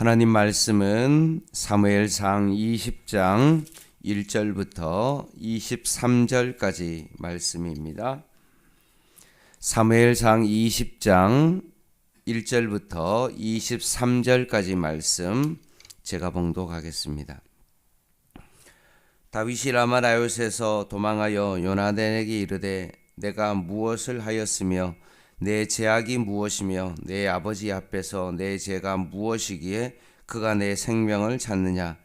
하나님 말씀은 사무엘상 20장 1절부터 23절까지 말씀입니다. 사무엘상 20장 1절부터 23절까지 말씀 제가 봉독하겠습니다. 다윗이 라마 라요스에서 도망하여 요나단에게 이르되 내가 무엇을 하였으며 내 죄악이 무엇이며 내 아버지 앞에서 내 죄가 무엇이기에 그가 내 생명을 찾느냐?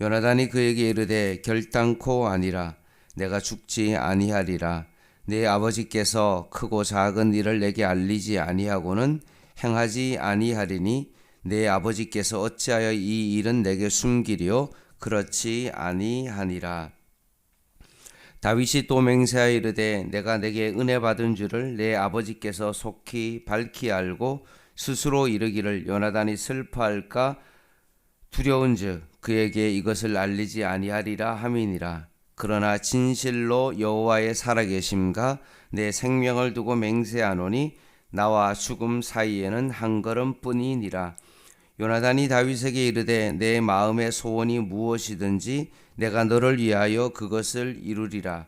요나단이 그에게 이르되 결단코 아니라 내가 죽지 아니하리라. 내 아버지께서 크고 작은 일을 내게 알리지 아니하고는 행하지 아니하리니 내 아버지께서 어찌하여 이 일은 내게 숨기리요? 그렇지 아니하니라 다윗이 또 맹세하여 이르되 내가 내게 은혜 받은 줄을 내 아버지께서 속히 밝히 알고 스스로 이르기를 요나단이 슬퍼할까? 두려운즉 그에게 이것을 알리지 아니하리라 함이니라. 그러나 진실로 여호와의 살아계심과 내 생명을 두고 맹세하노니 나와 죽음 사이에는 한 걸음뿐이니라 요나단이 다윗에게 이르되 내 마음의 소원이 무엇이든지 내가 너를 위하여 그것을 이루리라.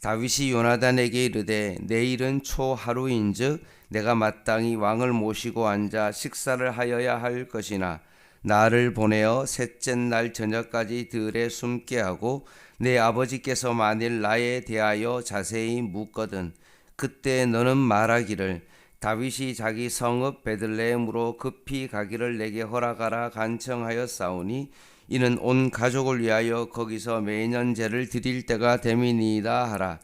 다윗이 요나단에게 이르되 내일은 초하루인즉 내가 마땅히 왕을 모시고 앉아 식사를 하여야 할 것이나 나를 보내어 셋째 날 저녁까지 들에 숨게 하고 내 아버지께서 만일 나에 대하여 자세히 묻거든 그때 너는 말하기를 다윗이 자기 성읍 베들레헴으로 급히 가기를 내게 허락하라 간청하였사오니 이는 온 가족을 위하여 거기서 매년 제를 드릴 때가 됨이니이다 하라.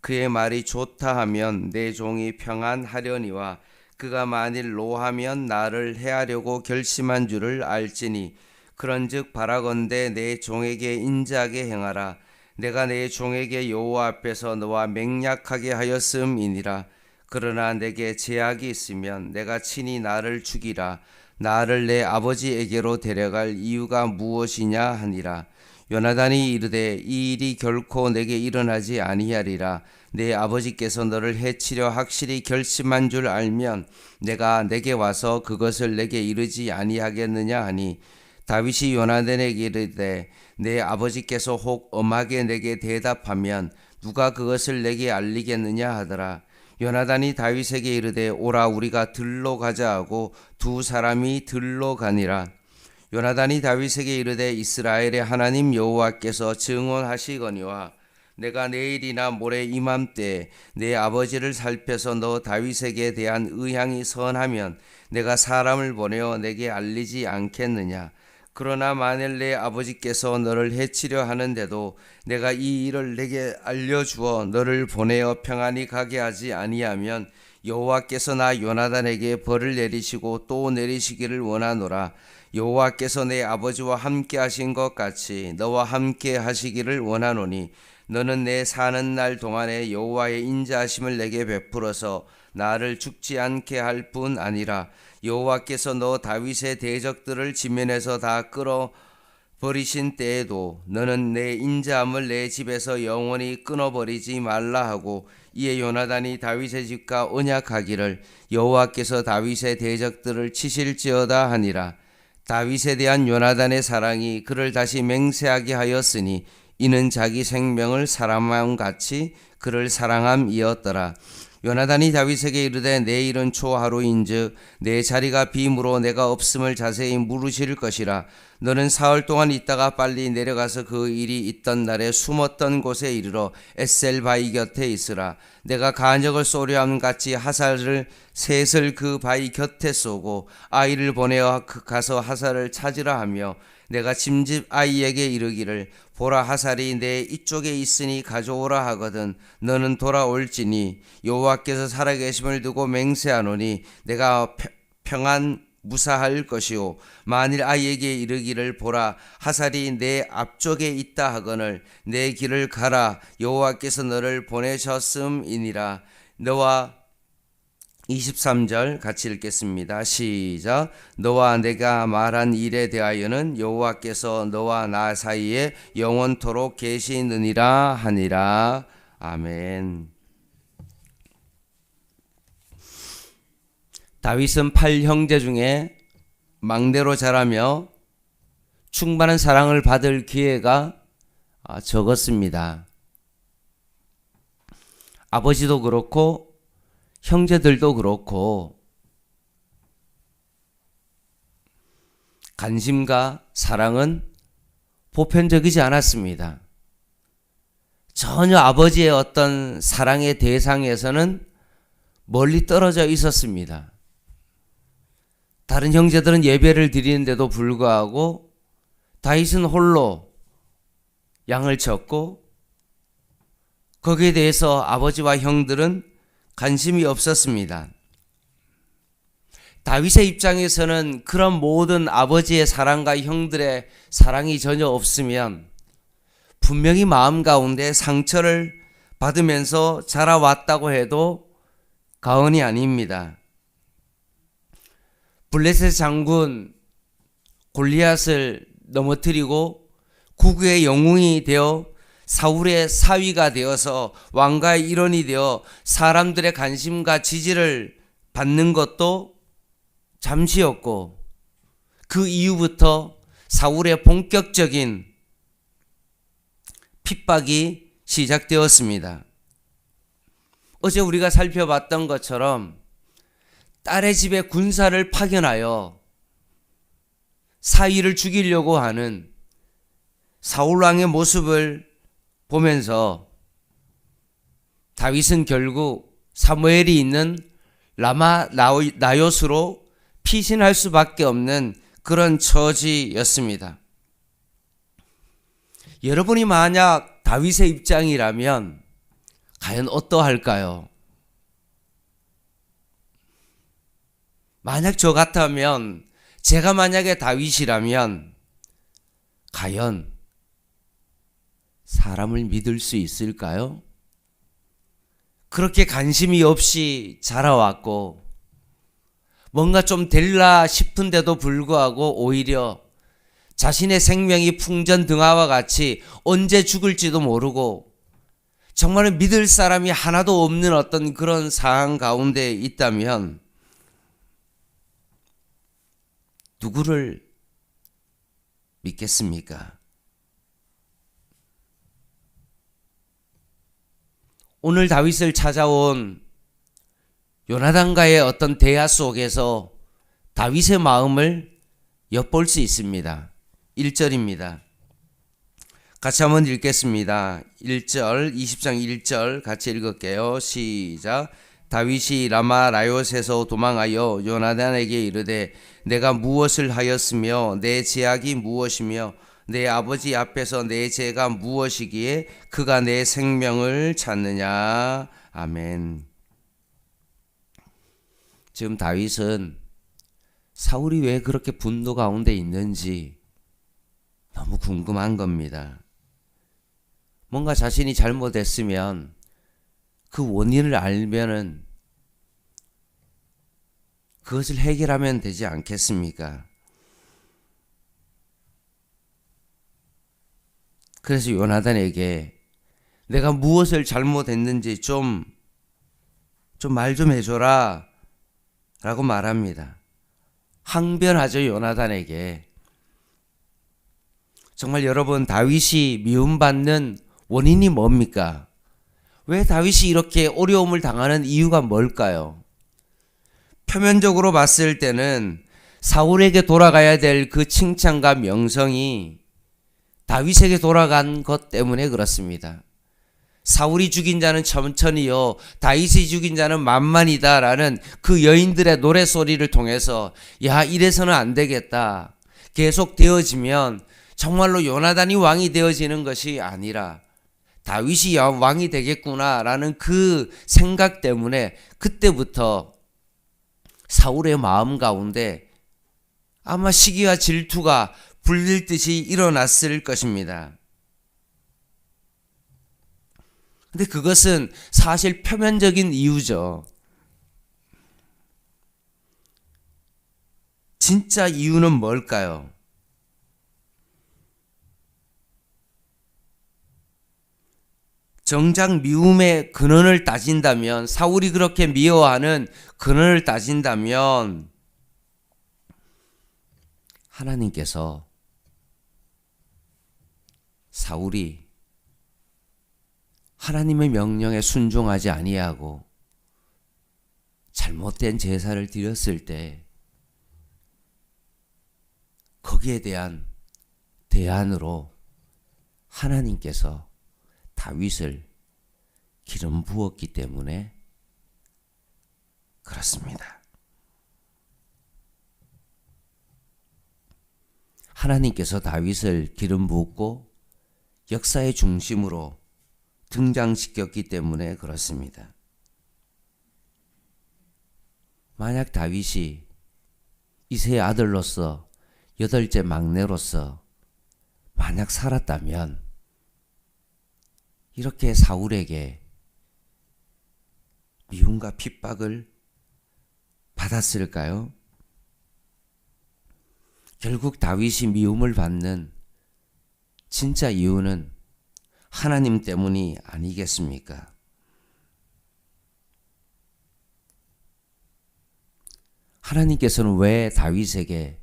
그의 말이 좋다 하면 내 종이 평안하려니와 그가 만일 노하면 나를 해하려고 결심한 줄을 알지니 그런즉 바라건대 내 종에게 인자하게 행하라. 내가 내 종에게 여호와 앞에서 너와 맹약하게 하였음이니라. 그러나 내게 제약이 있으면 내가 친히 나를 죽이라. 나를 내 아버지에게로 데려갈 이유가 무엇이냐 하니라. 요나단이 이르되 이 일이 결코 내게 일어나지 아니하리라. 내 아버지께서 너를 해치려 확실히 결심한 줄 알면 내가 내게 와서 그것을 내게 이르지 아니하겠느냐 하니 다윗이 요나단에게 이르되 내 아버지께서 혹 엄하게 내게 대답하면 누가 그것을 내게 알리겠느냐 하더라. 요나단이 다윗에게 이르되 오라 우리가 들로 가자 하고 두 사람이 들로 가니라. 요나단이 다윗에게 이르되 이스라엘의 하나님 여호와께서 증언하시거니와 내가 내일이나 모레 이맘때 내 아버지를 살펴서 너 다윗에게 대한 의향이 선하면 내가 사람을 보내어 내게 알리지 않겠느냐 그러나 만일 내 아버지께서 너를 해치려 하는데도 내가 이 일을 내게 알려주어 너를 보내어 평안히 가게 하지 아니하면 여호와께서 나 요나단에게 벌을 내리시고 또 내리시기를 원하노라. 여호와께서 내 아버지와 함께 하신 것 같이 너와 함께 하시기를 원하노니 너는 내 사는 날 동안에 여호와의 인자하심을 내게 베풀어서 나를 죽지 않게 할 뿐 아니라 여호와께서 너 다윗의 대적들을 지면에서 다 끌어 버리신 때에도 너는 내 인자함을 내 집에서 영원히 끊어버리지 말라 하고 이에 요나단이 다윗의 집과 언약하기를 여호와께서 다윗의 대적들을 치실지어다 하니라. 다윗에 대한 요나단의 사랑이 그를 다시 맹세하게 하였으니 이는 자기 생명을 사람함 같이 그를 사랑함이었더라 요나단이 다윗에게 이르되 내일은 초하루인즉 내 자리가 빔으로 내가 없음을 자세히 물으실 것이라. 너는 사흘 동안 있다가 빨리 내려가서 그 일이 있던 날에 숨었던 곳에 이르러 에셀 바위 곁에 있으라. 내가 간역을 쏘려 함 같이 하살을 셋을 그 바위 곁에 쏘고 아이를 보내어 그 가서 하살을 찾으라 하며 내가 짐집 아이에게 이르기를 보라 하살이 내 이쪽에 있으니 가져오라 하거든 너는 돌아올지니 여호와께서 살아계심을 두고 맹세하노니 내가 평안 무사할 것이요. 만일 아이에게 이르기를 보라 하살이 내 앞쪽에 있다 하거늘 내 길을 가라. 여호와께서 너를 보내셨음이니라. 너와 23절 같이 읽겠습니다. 시작. 너와 내가 말한 일에 대하여는 여호와께서 너와 나 사이에 영원토록 계시느니라 하니라. 아멘. 다윗은 팔 형제 중에 막내로 자라며 충만한 사랑을 받을 기회가 아, 적었습니다. 아버지도 그렇고 형제들도 그렇고 관심과 사랑은 보편적이지 않았습니다. 전혀 아버지의 어떤 사랑의 대상에서는 멀리 떨어져 있었습니다. 다른 형제들은 예배를 드리는데도 불구하고 다윗은 홀로 양을 쳤고 거기에 대해서 아버지와 형들은 관심이 없었습니다. 다윗의 입장에서는 그런 모든 아버지의 사랑과 형들의 사랑이 전혀 없으면 분명히 마음 가운데 상처를 받으면서 자라왔다고 해도 가언이 아닙니다. 블레셋 장군 골리앗을 넘어뜨리고 구구의 영웅이 되어 사울의 사위가 되어서 왕가의 일원이 되어 사람들의 관심과 지지를 받는 것도 잠시였고 그 이후부터 사울의 본격적인 핍박이 시작되었습니다. 어제 우리가 살펴봤던 것처럼 딸의 집에 군사를 파견하여 사위를 죽이려고 하는 사울 왕의 모습을 보면서 다윗은 결국 사무엘이 있는 라마 나요스로 피신할 수밖에 없는 그런 처지였습니다. 여러분이 만약 다윗의 입장이라면 과연 어떠할까요? 만약 저 같다면 제가 만약에 다윗이라면 과연 사람을 믿을 수 있을까요? 그렇게 관심이 없이 자라왔고 뭔가 좀 될라 싶은데도 불구하고 오히려 자신의 생명이 풍전등화와 같이 언제 죽을지도 모르고 정말 믿을 사람이 하나도 없는 어떤 그런 상황 가운데 있다면 누구를 믿겠습니까? 오늘 다윗을 찾아온 요나단과의 어떤 대화 속에서 다윗의 마음을 엿볼 수 있습니다. 1절입니다. 같이 한번 읽겠습니다. 1절, 20장 1절 같이 읽을게요. 시작. 다윗이 라마 라요스에서 도망하여 요나단에게 이르되 내가 무엇을 하였으며 내 제약이 무엇이며 내 아버지 앞에서 내 죄가 무엇이기에 그가 내 생명을 찾느냐. 아멘. 지금 다윗은 사울이 왜 그렇게 분노 가운데 있는지 너무 궁금한 겁니다. 뭔가 자신이 잘못했으면 그 원인을 알면은 그것을 해결하면 되지 않겠습니까? 그래서 요나단에게 내가 무엇을 잘못했는지 좀, 좀 말 좀 해줘라. 라고 말합니다. 항변하죠, 요나단에게. 정말 여러분, 다윗이 미움받는 원인이 뭡니까? 왜 다윗이 이렇게 어려움을 당하는 이유가 뭘까요? 표면적으로 봤을 때는 사울에게 돌아가야 될 그 칭찬과 명성이 다윗에게 돌아간 것 때문에 그렇습니다. 사울이 죽인 자는 천천히요, 다윗이 죽인 자는 만만이다라는 그 여인들의 노래 소리를 통해서, 야, 이래서는 안 되겠다. 계속 되어지면 정말로 요나단이 왕이 되어지는 것이 아니라 다윗이 왕이 되겠구나라는 그 생각 때문에 그때부터 사울의 마음 가운데 아마 시기와 질투가 불릴 듯이 일어났을 것입니다. 근데 그것은 사실 표면적인 이유죠. 진짜 이유는 뭘까요? 정작 미움의 근원을 따진다면 사울이 그렇게 미워하는 근원을 따진다면 하나님께서 사울이 하나님의 명령에 순종하지 아니하고 잘못된 제사를 드렸을 때 거기에 대한 대안으로 하나님께서 다윗을 기름 부었기 때문에 그렇습니다. 하나님께서 다윗을 기름 붓고 역사의 중심으로 등장시켰기 때문에 그렇습니다. 만약 다윗이 이세의 아들로서 여덟째 막내로서 만약 살았다면 이렇게 사울에게 미움과 핍박을 받았을까요? 결국 다윗이 미움을 받는 진짜 이유는 하나님 때문이 아니겠습니까? 하나님께서는 왜 다윗에게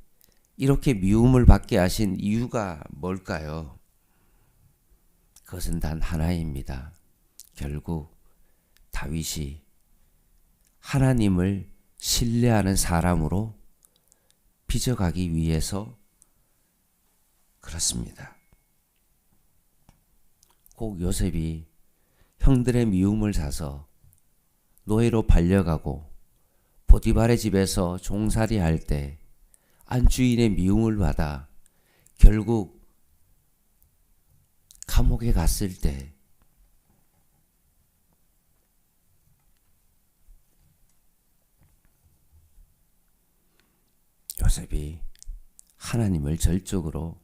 이렇게 미움을 받게 하신 이유가 뭘까요? 그것은 단 하나입니다. 결국 다윗이 하나님을 신뢰하는 사람으로 빚어가기 위해서 그렇습니다. 꼭 요셉이 형들의 미움을 사서 노예로 팔려가고 보디발의 집에서 종살이 할 때 안주인의 미움을 받아 결국 감옥에 갔을 때 요셉이 하나님을 절적으로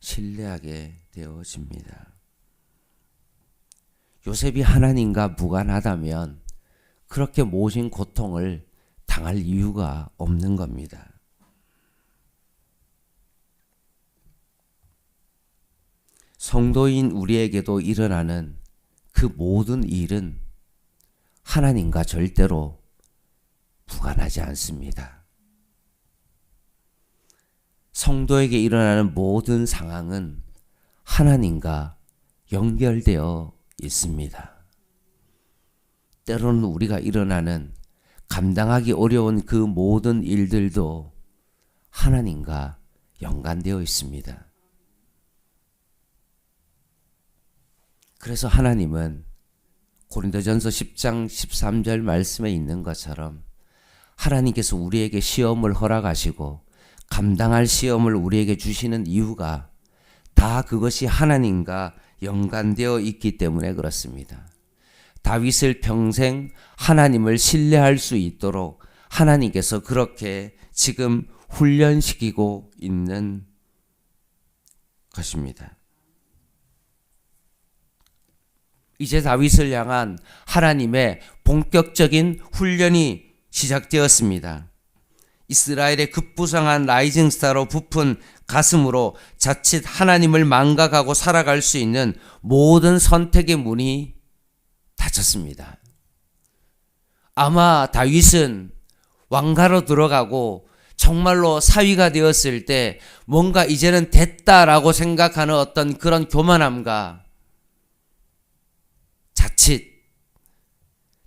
신뢰하게 되어집니다. 요셉이 하나님과 무관하다면 그렇게 모진 고통을 당할 이유가 없는 겁니다. 성도인 우리에게도 일어나는 그 모든 일은 하나님과 절대로 무관하지 않습니다. 성도에게 일어나는 모든 상황은 하나님과 연결되어 있습니다. 때로는 우리가 일어나는 감당하기 어려운 그 모든 일들도 하나님과 연관되어 있습니다. 그래서 하나님은 고린도전서 10장 13절 말씀에 있는 것처럼 하나님께서 우리에게 시험을 허락하시고 감당할 시험을 우리에게 주시는 이유가 다 그것이 하나님과 연관되어 있기 때문에 그렇습니다. 다윗을 평생 하나님을 신뢰할 수 있도록 하나님께서 그렇게 지금 훈련시키고 있는 것입니다. 이제 다윗을 향한 하나님의 본격적인 훈련이 시작되었습니다. 이스라엘의 급부상한 라이징 스타로 부푼 가슴으로 자칫 하나님을 망각하고 살아갈 수 있는 모든 선택의 문이 닫혔습니다. 아마 다윗은 왕가로 들어가고 정말로 사위가 되었을 때 뭔가 이제는 됐다라고 생각하는 어떤 그런 교만함과 자칫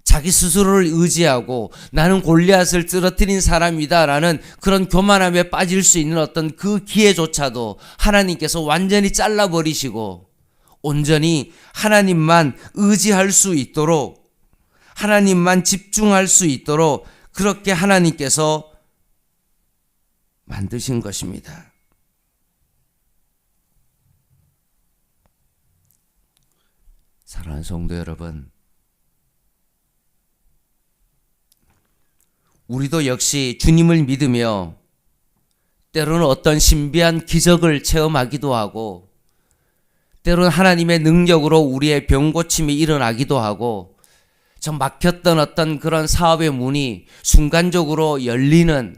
자기 스스로를 의지하고 나는 골리앗을 쓰러뜨린 사람이다라는 그런 교만함에 빠질 수 있는 어떤 그 기회조차도 하나님께서 완전히 잘라버리시고 온전히 하나님만 의지할 수 있도록 하나님만 집중할 수 있도록 그렇게 하나님께서 만드신 것입니다. 사랑하는 성도 여러분, 우리도 역시 주님을 믿으며 때로는 어떤 신비한 기적을 체험하기도 하고 때로는 하나님의 능력으로 우리의 병 고침이 일어나기도 하고 좀 막혔던 어떤 그런 사업의 문이 순간적으로 열리는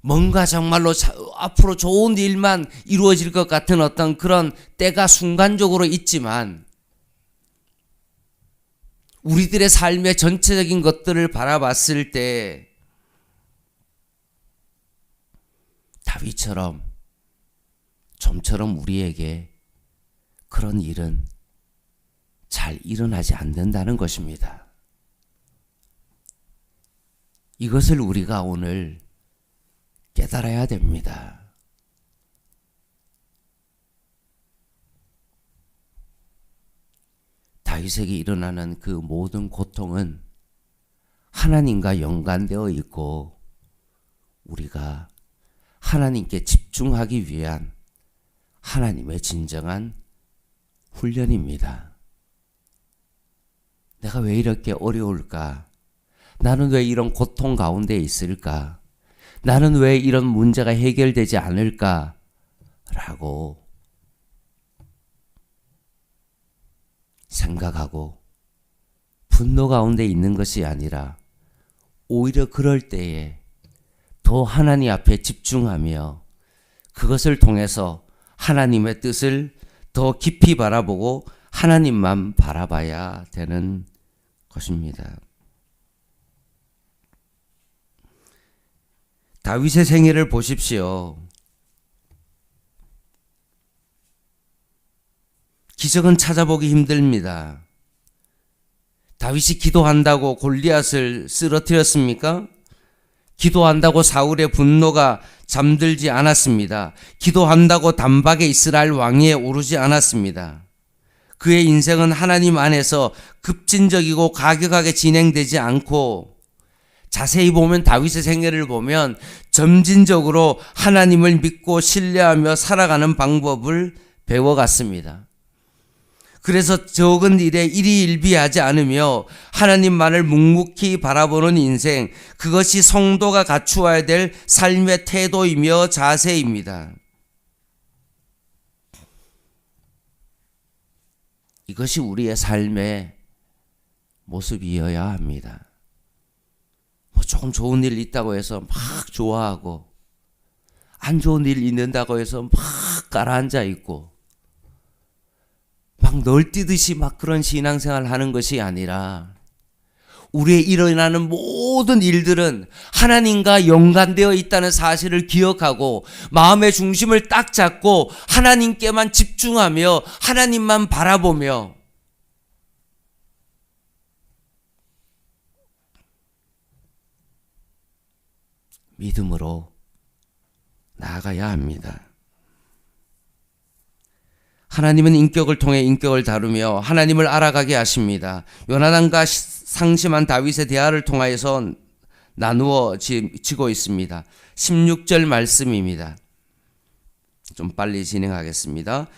뭔가 정말로 앞으로 좋은 일만 이루어질 것 같은 어떤 그런 때가 순간적으로 있지만 우리들의 삶의 전체적인 것들을 바라봤을 때 다윗처럼 좀처럼 우리에게 그런 일은 잘 일어나지 않는다는 것입니다. 이것을 우리가 오늘 깨달아야 됩니다. 다윗에게 일어나는 그 모든 고통은 하나님과 연관되어 있고 우리가 하나님께 집중하기 위한 하나님의 진정한 훈련입니다. 내가 왜 이렇게 어려울까? 나는 왜 이런 고통 가운데 있을까? 나는 왜 이런 문제가 해결되지 않을까? 라고 생각하고 분노 가운데 있는 것이 아니라 오히려 그럴 때에 더 하나님 앞에 집중하며 그것을 통해서 하나님의 뜻을 더 깊이 바라보고 하나님만 바라봐야 되는 것입니다. 다윗의 생애를 보십시오. 기적은 찾아보기 힘듭니다. 다윗이 기도한다고 골리앗을 쓰러뜨렸습니까? 기도한다고 사울의 분노가 잠들지 않았습니다. 기도한다고 단박에 이스라엘 왕위에 오르지 않았습니다. 그의 인생은 하나님 안에서 급진적이고 가격하게 진행되지 않고 자세히 보면 다윗의 생애를 보면 점진적으로 하나님을 믿고 신뢰하며 살아가는 방법을 배워갔습니다. 그래서 적은 일에 일희일비하지 않으며 하나님만을 묵묵히 바라보는 인생, 그것이 성도가 갖추어야 될 삶의 태도이며 자세입니다. 이것이 우리의 삶의 모습이어야 합니다. 뭐 조금 좋은 일 있다고 해서 막 좋아하고, 안 좋은 일 있는다고 해서 막 가라앉아 있고, 막 널뛰듯이 막 그런 신앙생활 하는 것이 아니라 우리의 일어나는 모든 일들은 하나님과 연관되어 있다는 사실을 기억하고 마음의 중심을 딱 잡고 하나님께만 집중하며 하나님만 바라보며 믿음으로 나아가야 합니다. 하나님은 인격을 통해 인격을 다루며 하나님을 알아가게 하십니다. 요나단과 상심한 다윗의 대화를 통하여서 나누어지고 있습니다. 16절 말씀입니다. 좀 빨리 진행하겠습니다.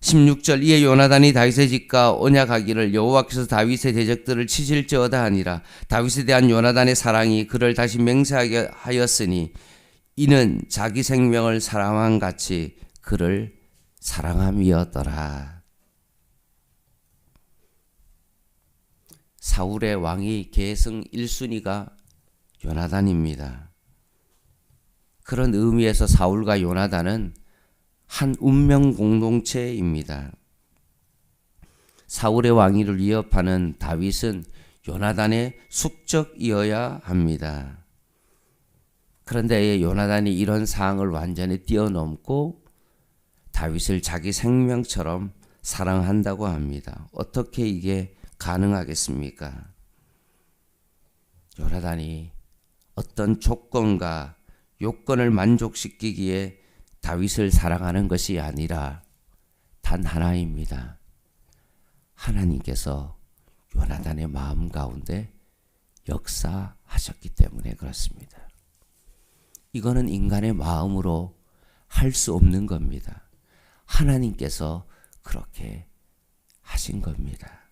16절 이에 요나단이 다윗의 집과 언약하기를 여호와께서 다윗의 대적들을 치실지어다 하니라 다윗에 대한 요나단의 사랑이 그를 다시 맹세하게 하였으니 이는 자기 생명을 사랑한 같이 그를 사랑함이었더라. 사울의 왕이 계승 1순위가 요나단입니다. 그런 의미에서 사울과 요나단은 한 운명 공동체입니다. 사울의 왕위를 위협하는 다윗은 요나단의 숙적이어야 합니다. 그런데 요나단이 이런 상황을 완전히 뛰어넘고 다윗을 자기 생명처럼 사랑한다고 합니다. 어떻게 이게 가능하겠습니까? 요나단이 어떤 조건과 요건을 만족시키기에 다윗을 사랑하는 것이 아니라 단 하나입니다. 하나님께서 요나단의 마음 가운데 역사하셨기 때문에 그렇습니다. 이거는 인간의 마음으로 할 수 없는 겁니다. 하나님께서 그렇게 하신 겁니다.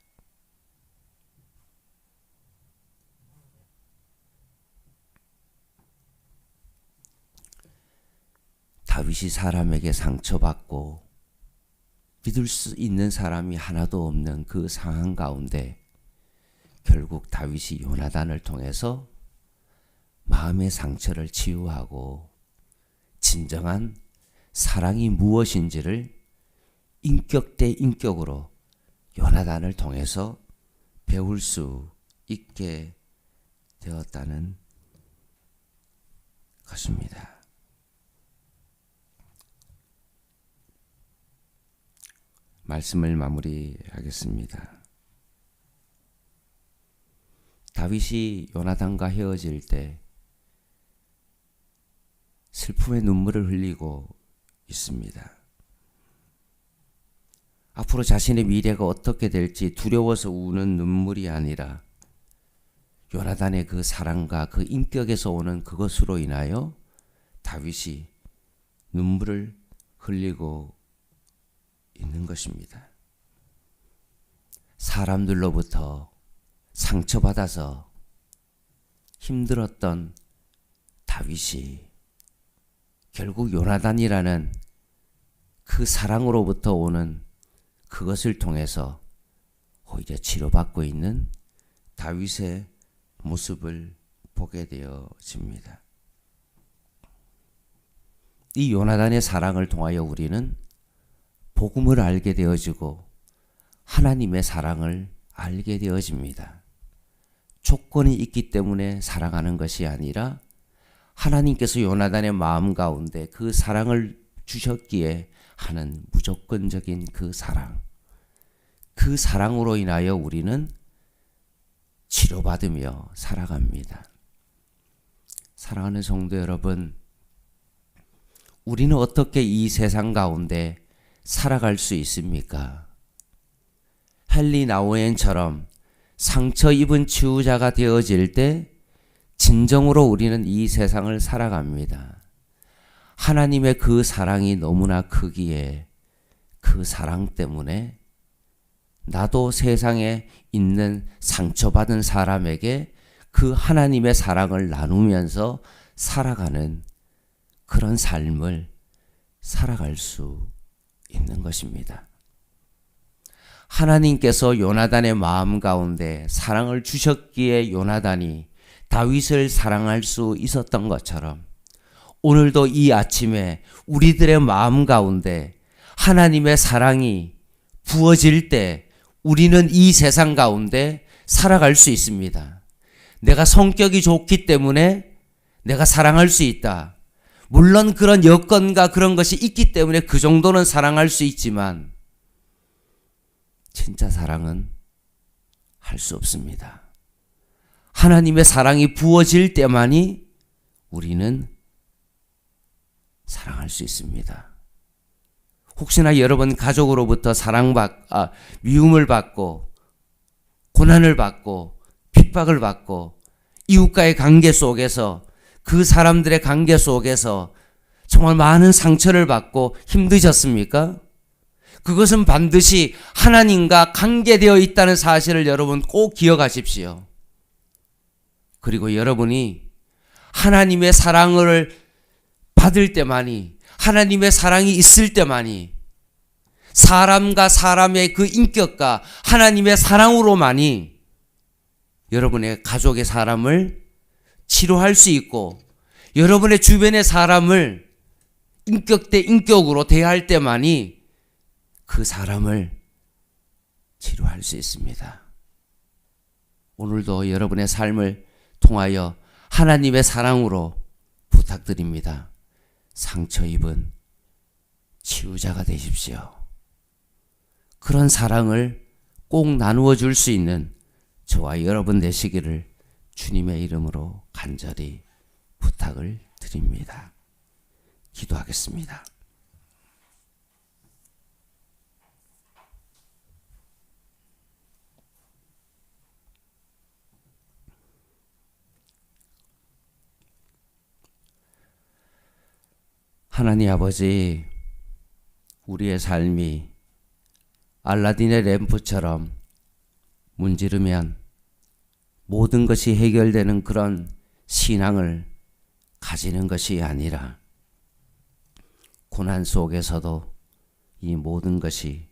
다윗이 사람에게 상처받고 믿을 수 있는 사람이 하나도 없는 그 상황 가운데 결국 다윗이 요나단을 통해서 마음의 상처를 치유하고 진정한 사랑이 무엇인지를 인격 대 인격으로 요나단을 통해서 배울 수 있게 되었다는 것입니다. 말씀을 마무리하겠습니다. 다윗이 요나단과 헤어질 때 슬픔의 눈물을 흘리고 있습니다. 앞으로 자신의 미래가 어떻게 될지 두려워서 우는 눈물이 아니라 요나단의 그 사랑과 그 인격에서 오는 그것으로 인하여 다윗이 눈물을 흘리고 있는 것입니다. 사람들로부터 상처받아서 힘들었던 다윗이 결국 요나단이라는 그 사랑으로부터 오는 그것을 통해서 오히려 치료받고 있는 다윗의 모습을 보게 되어집니다. 이 요나단의 사랑을 통하여 우리는 복음을 알게 되어지고 하나님의 사랑을 알게 되어집니다. 조건이 있기 때문에 사랑하는 것이 아니라 하나님께서 요나단의 마음 가운데 그 사랑을 주셨기에 하는 무조건적인 그 사랑. 그 사랑으로 인하여 우리는 치료받으며 살아갑니다. 사랑하는 성도 여러분, 우리는 어떻게 이 세상 가운데 살아갈 수 있습니까? 헨리 나우엔처럼 상처 입은 치유자가 되어질 때 진정으로 우리는 이 세상을 살아갑니다. 하나님의 그 사랑이 너무나 크기에 그 사랑 때문에 나도 세상에 있는 상처받은 사람에게 그 하나님의 사랑을 나누면서 살아가는 그런 삶을 살아갈 수 있는 것입니다. 하나님께서 요나단의 마음 가운데 사랑을 주셨기에 요나단이 다윗을 사랑할 수 있었던 것처럼 오늘도 이 아침에 우리들의 마음 가운데 하나님의 사랑이 부어질 때 우리는 이 세상 가운데 살아갈 수 있습니다. 내가 성격이 좋기 때문에 내가 사랑할 수 있다. 물론 그런 여건과 그런 것이 있기 때문에 그 정도는 사랑할 수 있지만 진짜 사랑은 할 수 없습니다. 하나님의 사랑이 부어질 때만이 우리는 사랑할 수 있습니다. 혹시나 여러분 가족으로부터 사랑받, 아, 미움을 받고, 고난을 받고, 핍박을 받고, 이웃과의 관계 속에서, 그 사람들의 관계 속에서 정말 많은 상처를 받고 힘드셨습니까? 그것은 반드시 하나님과 관계되어 있다는 사실을 여러분 꼭 기억하십시오. 그리고 여러분이 하나님의 사랑을 받을 때만이 하나님의 사랑이 있을 때만이 사람과 사람의 그 인격과 하나님의 사랑으로만이 여러분의 가족의 사람을 치료할 수 있고 여러분의 주변의 사람을 인격 대 인격으로 대할 때만이 그 사람을 치료할 수 있습니다. 오늘도 여러분의 삶을 통하여 하나님의 사랑으로 부탁드립니다. 상처 입은 치유자가 되십시오. 그런 사랑을 꼭 나누어 줄 수 있는 저와 여러분 되시기를 주님의 이름으로 간절히 부탁을 드립니다. 기도하겠습니다. 하나님 아버지, 우리의 삶이 알라딘의 램프처럼 문지르면 모든 것이 해결되는 그런 신앙을 가지는 것이 아니라 고난 속에서도 이 모든 것이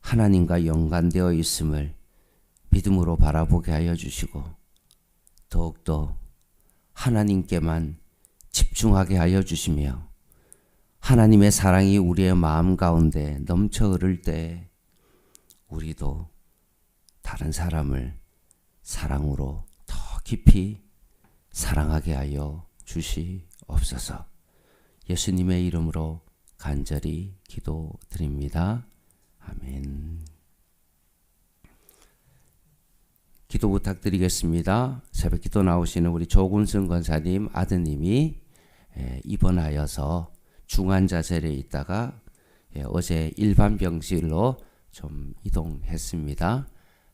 하나님과 연관되어 있음을 믿음으로 바라보게 하여 주시고 더욱더 하나님께만 집중하게 하여 주시며 하나님의 사랑이 우리의 마음 가운데 넘쳐 흐를 때 우리도 다른 사람을 사랑으로 더 깊이 사랑하게 하여 주시옵소서. 예수님의 이름으로 간절히 기도드립니다. 아멘. 기도 부탁드리겠습니다. 새벽 기도 나오시는 우리 조군승 권사님 아드님이 예, 입원하여서 중환자실에 있다가 예, 어제 일반 병실로 좀 이동했습니다.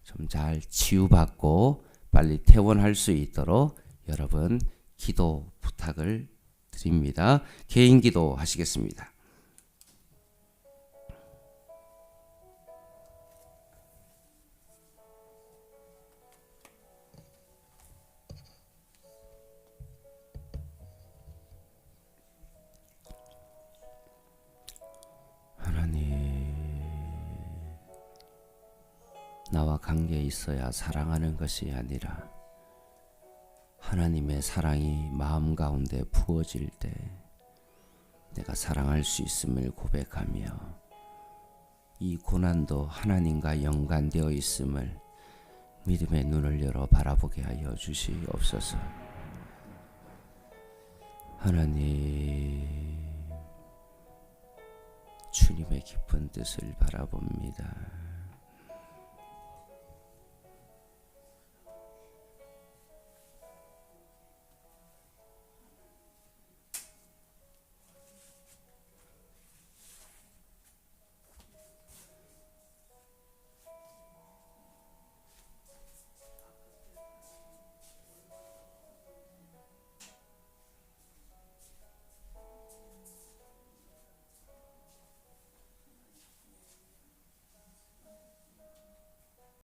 좀 잘 치유받고 빨리 퇴원할 수 있도록 여러분 기도 부탁을 드립니다. 개인 기도 하시겠습니다. 나와 관계 있어야 사랑하는 것이 아니라 하나님의 사랑이 마음 가운데 부어질 때 내가 사랑할 수 있음을 고백하며 이 고난도 하나님과 연관되어 있음을 믿음의 눈을 열어 바라보게 하여 주시옵소서. 하나님 주님의 깊은 뜻을 바라봅니다.